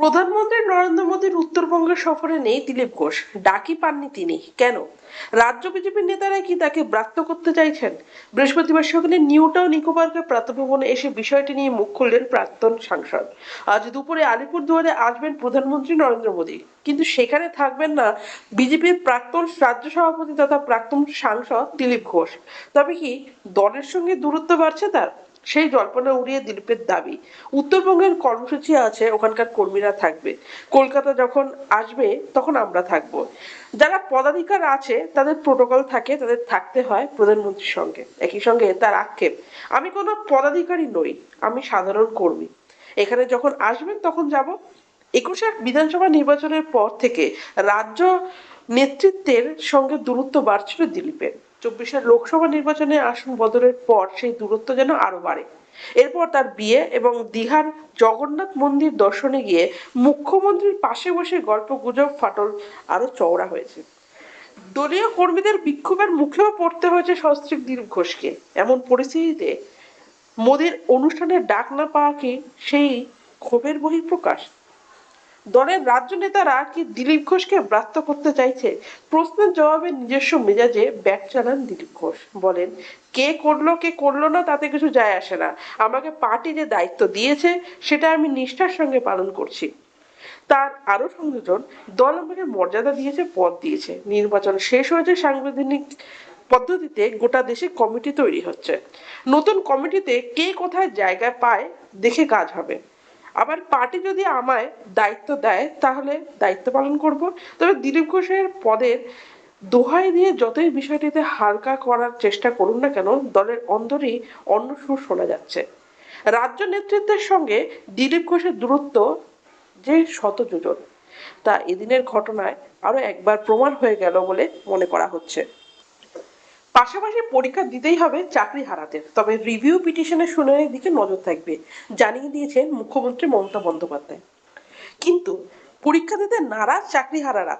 প্রধানমন্ত্রী নরেন্দ্র মোদীর উত্তরবঙ্গের সফরে নেই দিলীপ ঘোষ। ডাকি পাননি তিনি। কেন? রাজ্য বিজেপির নেতারা কি তাকে ব্রাত্য করতে চাইছেন? বৃহস্পতিবার সকালে নিউ টাউন ইকো পার্কের প্রাতভবনে এসে বিষয়টি নিয়ে মুখ খুললেন প্রাক্তন সাংসদ। আজ দুপুরে আলিপুর দুয়ারে আসবেন প্রধানমন্ত্রী নরেন্দ্র মোদী। কিন্তু সেখানে থাকবেন না বিজেপির প্রাক্তন রাজ্য সভাপতি তথা প্রাক্তন সাংসদ দিলীপ ঘোষ। তবে কি দলের সঙ্গে দূরত্ব বাড়ছে তার? সেই জল্পনা উড়িয়ে দিলীপের দাবি। উত্তরবঙ্গের কর্মসূচি আছে, ওখানকার কর্মীরা থাকবে। কলকাতা যখন আসবে, তখন আমরা থাকব। যারা পদাধিকার আছে, তাদের প্রোটোকল থাকে, তাদের থাকতে হয় প্রধানমন্ত্রীর সঙ্গে। একই সঙ্গে তার আক্ষেপ, আমি কোনো পদাধিকারী নই, আমি সাধারণ কর্মী। এখানে যখন আসবেন, তখন যাব। একুশের বিধানসভা নির্বাচনের পর থেকে রাজ্য নেতৃত্বের সঙ্গে দূরত্ব বাড়ছিল দিলীপের। চব্বিশের লোকসভা নির্বাচনে আসন বদলের পর সেই দূরত্ব যেন আরও বাড়ে। এরপর তার বিয়ে এবং দীঘার জগন্নাথ মন্দির দর্শনে গিয়ে মুখ্যমন্ত্রীর পাশে বসে গল্প গুজব ফাটল আরও চওড়া হয়েছে। দলীয় কর্মীদের বিক্ষোভের মুখেও পড়তে হয়েছে সস্ত্রীক দিলীপ ঘোষকে। এমন পরিস্থিতিতে মোদীর অনুষ্ঠানে ডাক না পাওয়া কি সেই ক্ষোভের বহিঃপ্রকাশ? দলের রাজ্য নেতারা কি দিলীপ ঘোষকে ব্রাত্য করতে চাইছে? প্রশ্নের জবাবে নিজস্ব মেজাজে ব্যাট চালান দিলীপ ঘোষ। বলেন, কে করল কে করল না, তাতে কিছু যায় আসে না। আমাকে পার্টি যে দায়িত্ব দিয়েছে, সেটা আমি নিষ্ঠার সঙ্গে পালন করছি। তার আরও সংযোজন, দল আমাকে মর্যাদা দিয়েছে, পদ দিয়েছে। নির্বাচন শেষ হয়েছে সাংবিধানিক পদ্ধতিতে, গোটা দেশে কমিটি তৈরি হচ্ছে। নতুন কমিটিতে কে কোথায় জায়গা পায়, দেখে কাজ হবে। আবার পার্টি যদি আমায় দায়িত্ব দেয়, তাহলে দায়িত্ব পালন করব। তবে দিলীপ ঘোষের পদের দোহাই দিয়ে যতই বিষয়টিতে হালকা করার চেষ্টা করুন না কেন, দলের অন্তরেই অন্য সুর শোনা যাচ্ছে। রাজ্য নেতৃত্বের সঙ্গে দিলীপ ঘোষের দূরত্ব যে শত যোজন, তা এদিনের ঘটনায় আরও একবার প্রমাণ হয়ে গেল বলে মনে করা হচ্ছে। পাশাপাশি পরীক্ষা দিতেই হবে চাকরি হারাতে। তবে রিভিউ পিটিশনের শুনানির দিকে নজর থাকবে, জানিয়ে দিয়েছেন মুখ্যমন্ত্রী মমতা বন্দ্যোপাধ্যায়। কিন্তু পরীক্ষা দিতে নারাজ চাকরি হারারা,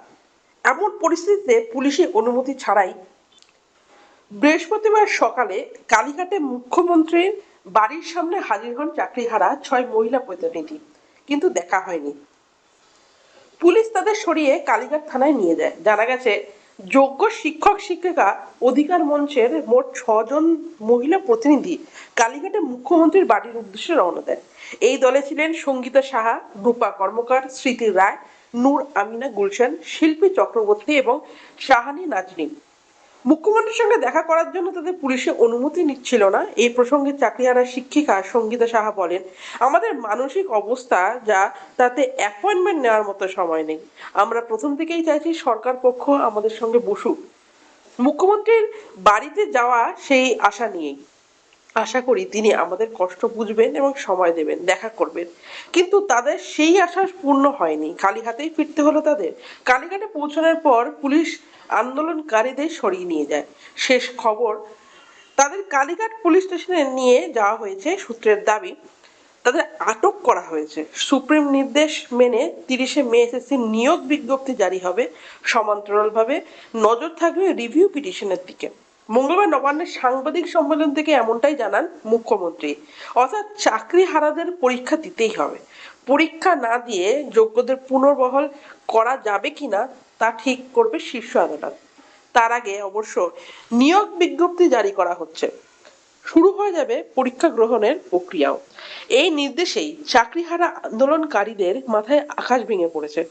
এমন পরিস্থিতিতে পুলিশি অনুমতি ছাড়াই বৃহস্পতিবার সকালে কালীঘাটে মুখ্যমন্ত্রীর বাড়ির সামনে হাজির হন চাকরিহারা ছয় মহিলা প্রতিনিধি, কিন্তু দেখা হয়নি। পুলিশ তাদের সরিয়ে কালীঘাট থানায় নিয়ে যায়। জানা গেছে যোগ্য শিক্ষক, শিক্ষিকা অধিকার মঞ্চের মোট ছজন মহিলা প্রতিনিধি কালীঘাটে মুখ্যমন্ত্রীর বাড়ির উদ্দেশ্যে রওনা দেন। এই দলে ছিলেন সঙ্গীতা সাহা, রূপা কর্মকার, স্মৃতি রায়, নূর আমিনা গুলশান, শিল্পী চক্রবর্তী এবং শাহানি নাজনীন। মুখ্যমন্ত্রীর সঙ্গে দেখা করার জন্য তাদের পুলিশে অনুমতি নিচ্ছিল না। এই প্রসঙ্গে চাকরি চাকরিহারা শিক্ষিকা সঙ্গীতা সাহা বলেন, আমাদের মানসিক অবস্থা যা, তাতে অ্যাপয়েন্টমেন্ট নেওয়ার মতো সময় নেই। আমরা প্রথম থেকেই চাইছি সরকার পক্ষ আমাদের সঙ্গে বসুক। মুখ্যমন্ত্রীর বাড়িতে যাওয়া সেই আশা নিয়েই। আশা করি তিনি আমাদের কষ্ট বুঝবেন এবং সময় দেবেন, দেখা করবেন। কিন্তু তাদের সেই আশা পূর্ণ হয়নি। হাতেই ফিরতে হলো তাদের। কালীঘাটে পৌঁছানোর পর পুলিশ আন্দোলনকারীদের সরিয়ে নিয়ে যায়। শেষ খবর, তাদের কালীঘাট পুলিশ স্টেশনে নিয়ে যাওয়া হয়েছে সূত্রের দাবি, তাদের আটক করা হয়েছে। সুপ্রিম নির্দেশ মেনে তিরিশে মে এসএসসি নিয়োগ বিজ্ঞপ্তি জারি হবে। সমান্তরালভাবে নজর থাকবে রিভিউ পিটিশনের দিকে। মঙ্গলবার নবান্নের সাংবাদিক সম্মেলন থেকে এমনটাই জানান মুখ্যমন্ত্রী। অর্থাৎ চাকরি হারাদের পরীক্ষা দিতেই হবে। পরীক্ষা না দিয়ে যোগ্যদের পুনর্বহাল করা যাবে কিনা তা ঠিক করবে শীর্ষ আদালত। তার আগে অবশ্য নিয়োগ বিজ্ঞপ্তি জারি করা হচ্ছে। শুরু হয়ে যাবে পরীক্ষা গ্রহণের প্রক্রিয়াও। এই নির্দেশেই চাকরিহারা আন্দোলনকারীদের মাথায় আকাশ ভেঙে পড়েছে।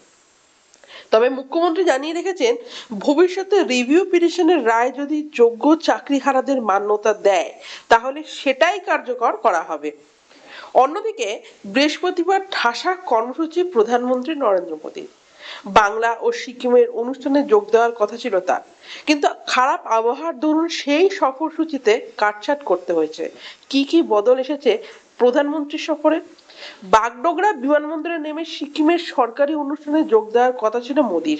তবে মুখ্যমন্ত্রী জানিয়ে রেখেছেন, ভবিষ্যতে রিভিউ পিটিশনের রায় যদি যোগ্য চাকরিহারাদের মান্যতা দেয়, তাহলে সেটাই কার্যকর করা হবে। অন্যদিকে, বৃহস্পতিবার ঠাসা কর্মসূচি প্রধানমন্ত্রী নরেন্দ্র মোদী। বাংলা ও সিকিমের অনুষ্ঠানে যোগ দেওয়ার কথা ছিল তার। কিন্তু খারাপ আবহাওয়ার দরুন সেই সফরসূচিতে কাটছাট করতে হয়েছে। কি কি বদল এসেছে প্রধানমন্ত্রীর সফরে? বাগডোগরা বিমানবন্দরে নেমে সিকিমের সরকারি অনুষ্ঠানে যোগ দেওয়ার কথা ছিল মোদির।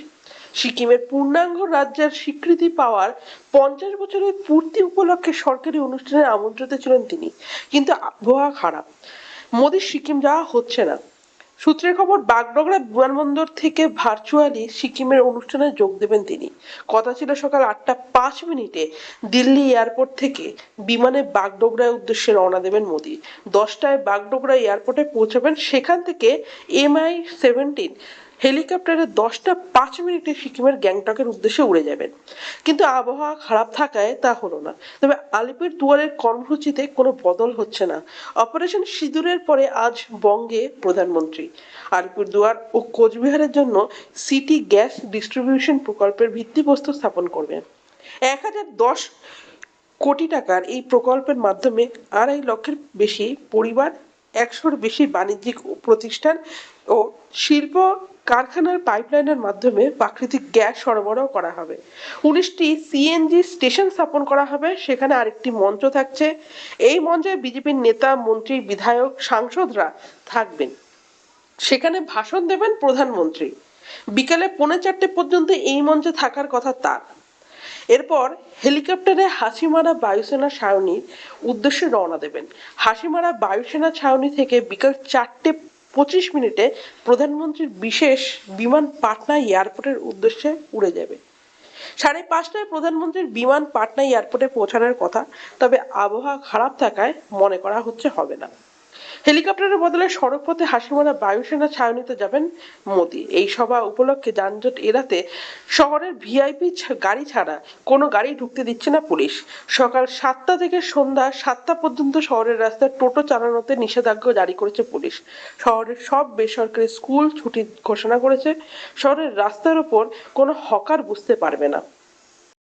সিকিমের পূর্ণাঙ্গ রাজ্যের স্বীকৃতি পাওয়ার পঞ্চাশ বছরের পূর্তি উপলক্ষে সরকারি অনুষ্ঠানে আমন্ত্রিত ছিলেন তিনি। কিন্তু আবহাওয়া খারাপ। মোদির সিকিম যাওয়া হচ্ছে না। সূত্রের খবর, বাগডোগরা বিমানবন্দর থেকে ভার্চুয়ালি সিকিমের অনুষ্ঠানে যোগ দেবেন তিনি। কথা ছিল সকাল আটটা পাঁচ মিনিটে দিল্লি এয়ারপোর্ট থেকে বিমানে বাগডোগরায় উদ্দেশ্যে রওনা দেবেন মোদি। দশটায় বাগডোগরা এয়ারপোর্টে পৌঁছাবেন। সেখান থেকে এম আই সেভেন্টিন হেলিকপ্টারে দশটা পাঁচ মিনিটে সিকিমের গ্যাংটকের উদ্দেশ্যে উড়ে যাবেন। কিন্তু আবহাওয়া খারাপ থাকায় তা হলো না। তবে আলিপুর দুয়ারের কর্মসূচিতে কোনো বদল হচ্ছে না। অপারেশন সিঁদুরের পরে আজ বঙ্গে প্রধানমন্ত্রী। আলিপুর দুয়ার ও কোচবিহারের জন্য সিটি গ্যাস ডিস্ট্রিবিউশন প্রকল্পের ভিত্তিপ্রস্তর স্থাপন করবেন। এক হাজার দশ কোটি টাকার এই প্রকল্পের মাধ্যমে আড়াই লক্ষের বেশি পরিবার, একশোর বেশি বাণিজ্যিক প্রতিষ্ঠান ও শিল্প কারখানার পাইপলাইনের মাধ্যমে প্রাকৃতিক গ্যাস সরবরাহ করা হবে। উনিশটি সিএনজি স্টেশন স্থাপন করা হবে। সেখানে আরেকটি মঞ্চ থাকছে। এই মঞ্চে বিজেপির নেতা, মন্ত্রী, বিধায়ক, সাংসদরা থাকবেন। সেখানে ভাষণ দেবেন প্রধানমন্ত্রী। বিকালে পৌনে চারটে পর্যন্ত এই মঞ্চে থাকার কথা তার। এরপর হেলিকপ্টারে হাসিমারা বায়ুসেনা ছাউনির উদ্দেশ্যে রওনা দেবেন। হাসিমারা বায়ুসেনা ছাউনি থেকে বিকাল চারটে পঁচিশ মিনিটে প্রধানমন্ত্রীর বিশেষ বিমান পাটনা এয়ারপোর্টের উদ্দেশ্যে উড়ে যাবে। সাড়ে পাঁচটায় প্রধানমন্ত্রীর বিমান পাটনা এয়ারপোর্টে পৌঁছানোর কথা, তবে আবহাওয়া খারাপ থাকায় মনে করা হচ্ছে হবে না। হেলিকপ্টারের বদলে সড়কপথে হাসিমারা বায়ুসেনা ছাউনিতে যাবেন মোদি। এই সভা উপলক্ষে যানজট এড়াতে শহরের ভিআইপি গাড়ি ছাড়া কোনো গাড়ি ঢুকতে দিচ্ছে না পুলিশ। সকাল সাতটা থেকে সন্ধ্যা সাতটা পর্যন্ত শহরের রাস্তায় টোটো চালানোতে নিষেধাজ্ঞা জারি করেছে পুলিশ। শহরের সব বেসরকারি স্কুল ছুটি ঘোষণা করেছে। শহরের রাস্তার ওপর কোনো হকার বুঝতে পারবে না।